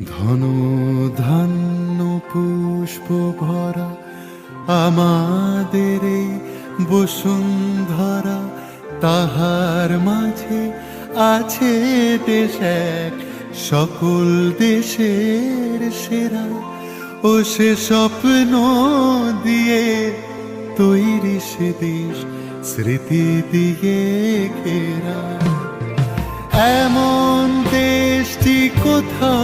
ঘন ধন্য পুষ্প ভরা আমাদের এই বসুন্ধরা। তাহার মাঝে আছে দেশ এক, সকল দেশের সেরা। ও সে স্বপ্ন দিয়ে তৈরি সে দেশ, স্মৃতি দিয়ে ঘেরা। এমন দেশটি কোথাও